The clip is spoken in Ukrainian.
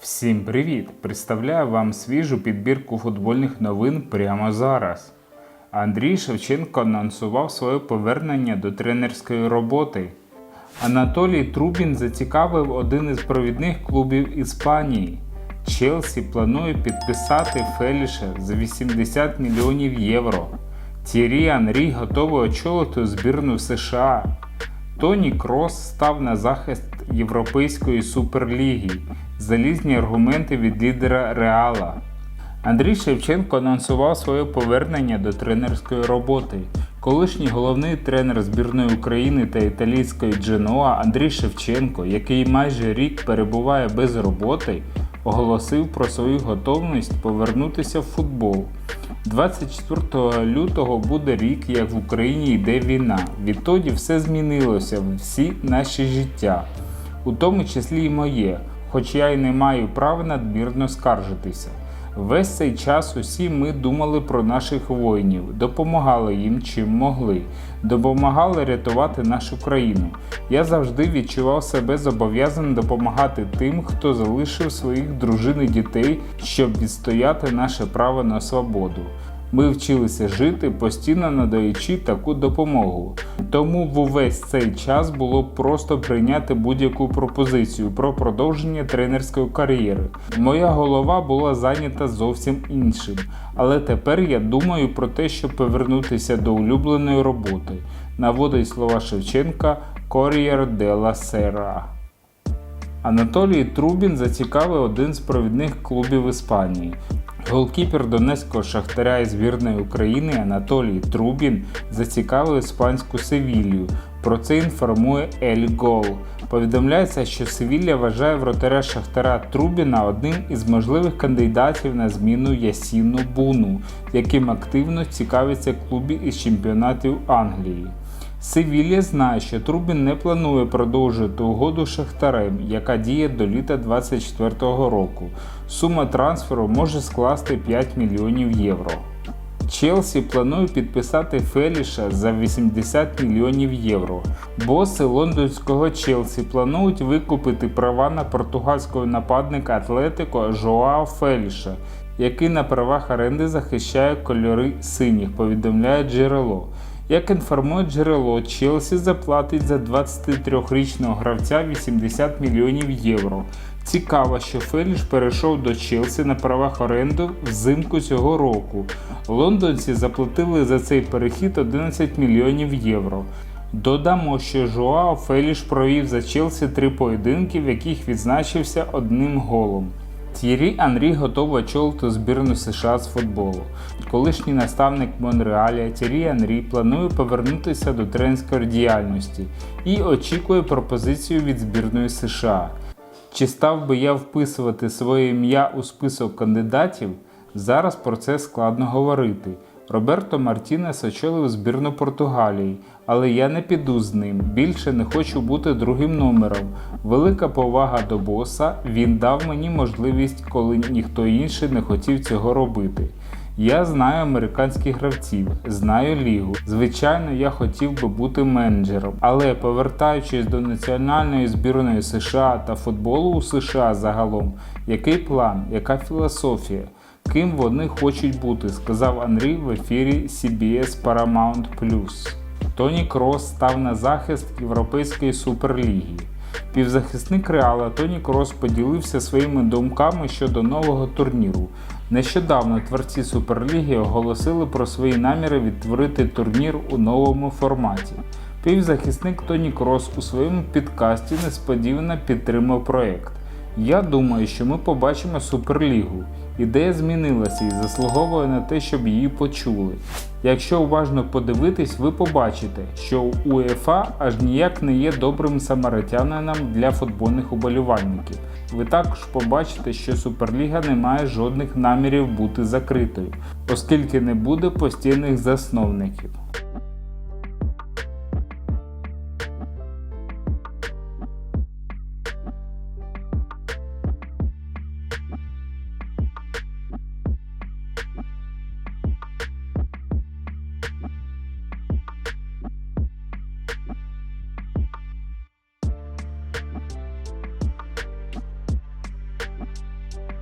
Всім привіт! Представляю вам свіжу підбірку футбольних новин прямо зараз. Андрій Шевченко анонсував своє повернення до тренерської роботи. Анатолій Трубін зацікавив один із провідних клубів Іспанії. Челсі планує підписати Феліша за 80 мільйонів євро. Тірі Анрі готовий очолити збірну США. Тоні Крос став на захист Європейської суперліги. Залізні аргументи від лідера Реала. Андрій Шевченко анонсував своє повернення до тренерської роботи. Колишній головний тренер збірної України та італійської Дженоа Андрій Шевченко, який майже рік перебуває без роботи, оголосив про свою готовність повернутися в футбол. 24 лютого буде рік, як в Україні йде війна. Відтоді все змінилося, всі наші життя, у тому числі і моє, хоч я й не маю права надмірно скаржитися. Весь цей час усі ми думали про наших воїнів, допомагали їм чим могли, допомагали рятувати нашу країну. Я завжди відчував себе зобов'язаним допомагати тим, хто залишив своїх дружин і дітей, щоб відстояти наше право на свободу. Ми вчилися жити, постійно надаючи таку допомогу. Тому в увесь цей час було просто прийняти будь-яку пропозицію про продовження тренерської кар'єри. Моя голова була зайнята зовсім іншим, але тепер я думаю про те, щоб повернутися до улюбленої роботи. Наводить слова Шевченка Corriere della Sera. Анатолій Трубін зацікавив один з провідних клубів Іспанії. Голкіпер Донецького шахтаря і збірної України Анатолій Трубін зацікавив іспанську Севілью. Про це інформує Ель Гол. Повідомляється, що Севілля вважає вратаря Шахтара Трубіна одним із можливих кандидатів на зміну Ясіну Буну, яким активно цікавиться клубі із чемпіонатів Англії. Севілля знає, що Трубін не планує продовжувати угоду Шахтарем, яка діє до літа 2024 року. Сума трансферу може скласти 5 мільйонів євро. Челсі планує підписати Феліша за 80 мільйонів євро. Боси лондонського Челсі планують викупити права на португальського нападника Атлетико Жоао Феліша, який на правах оренди захищає кольори синіх, повідомляє джерело. Як інформує джерело, Челсі заплатить за 23-річного гравця 80 мільйонів євро. Цікаво, що Феліш перейшов до Челсі на правах оренду взимку цього року. Лондонці заплатили за цей перехід 11 мільйонів євро. Додамо, що Жуао Феліш провів за Челсі три поєдинки, в яких відзначився одним голом. Т'єрі Анрі готовий очолити збірну США з футболу. Колишній наставник Монреаля Т'єрі Анрі планує повернутися до тренерської діяльності і очікує пропозицію від збірної США. Чи став би я вписувати своє ім'я у список кандидатів? Зараз про це складно говорити. Роберто Мартінес очолив збірну Португалії, але я не піду з ним. Більше не хочу бути другим номером. Велика повага до боса. Він дав мені можливість, коли ніхто інший не хотів цього робити. Я знаю американських гравців, знаю лігу. Звичайно, я хотів би бути менеджером, але повертаючись до національної збірної США та футболу у США загалом, який план, яка філософія? Ким вони хочуть бути, сказав Андрій в ефірі CBS Paramount+. Тоні Крос став на захист Європейської суперліги. Півзахисник Реала Тоні Крос поділився своїми думками щодо нового турніру. Нещодавно творці Суперліги оголосили про свої наміри відтворити турнір у новому форматі. Півзахисник Тоні Крос у своєму підкасті несподівано підтримав проект. Я думаю, що ми побачимо Суперлігу. Ідея змінилася і заслуговує на те, щоб її почули. Якщо уважно подивитись, ви побачите, що УЄФА аж ніяк не є добрим самаритянином для футбольних уболівальників. Ви також побачите, що Суперліга не має жодних намірів бути закритою, оскільки не буде постійних засновників.